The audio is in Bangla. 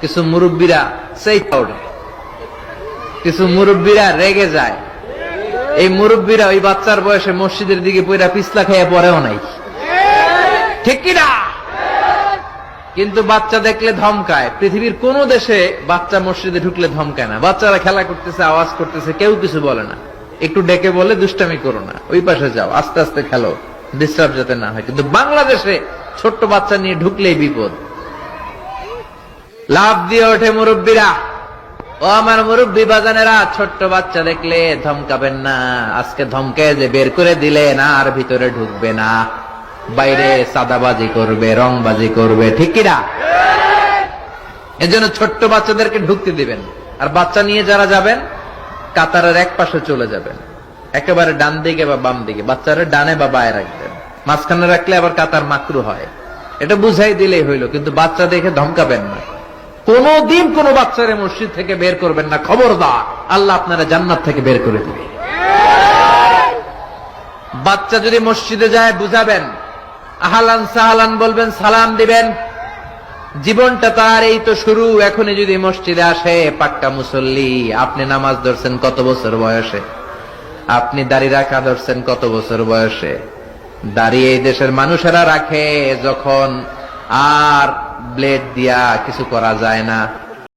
কিছু মুরব্বীরা সেই ওঠে কিছু মুরব্বীরা রেগে যায়। এই মুরব্বীরা ওই বাচ্চার বয়সে মসজিদের দিকে পইরা পিছলা খাইয়া পরেও নাই। ঠিক কিনা? কিন্তু বাচ্চা দেখলে ধমকায়। পৃথিবীর কোন দেশে বাচ্চা মসজিদে ঢুকলে ধমকায় না। বাচ্চারা খেলা করতেছে, আওয়াজ করতেছে, কেউ কিছু বলে না। একটু ডেকে বলে দুষ্টামি করো না। ওই পাশে যাও, আস্তে আস্তে খেলো। ডিস্টার্ব যাতে না হয়। কিন্তু বাংলাদেশে ছোট্ট বাচ্চা নিয়ে ঢুকলেই বিপদ। লাভ দিয়ে ওঠে মুরব্বীরা। ও আমার মুরব্বী বাজানেরা, ছোট্ট বাচ্চা দেখলে ধমকাবেন না। আজকে ধমকে যে বের করে দিলেন, আর ভিতরে ঢুকবে না। বাইরে সাদাবাজি করবে, রংবাজি করবে, ঠিক কিনা? এজন্য ছোট্ট বাচ্চাদেরকে ঢুকতে দিবেন। আর বাচ্চা নিয়ে যারা যাবেন, কাতারের এক পাশে চলে যাবেন। একেবারে ডান দিকে বা বাম দিকে, বাচ্চারা ডানে বা বায়ে রাখবেন। মাঝখানে রাখলে আবার কাতার মাকরু হয়। এটা বুঝাই দিলেই হইল, কিন্তু বাচ্চা দেখে ধমকাবেন না। কোনদিন কোন বাচ্চারে মসজিদ থেকে বের করবেন না। খবরদার, আল্লাহ আপনারা জান্নাত থেকে বের করে দিবে। বাচ্চা যদি মসজিদে যায়, বুঝাবেন। আহালান সাহালান বলবেন, সালাম দিবেন। জীবনটা তার, এই তো শুরু। এখনই যদি মসজিদে আসে পাক্কা মুসল্লি, আপনি নামাজ ধরছেন কত বছর বয়সে? আপনি দাড়ি রাখা ধরছেন কত বছর বয়সে? দাঁড়িয়ে এই দেশের মানুষেরা রাখে যখন আর ব্লেড দিয়া কিছু করা যায় না।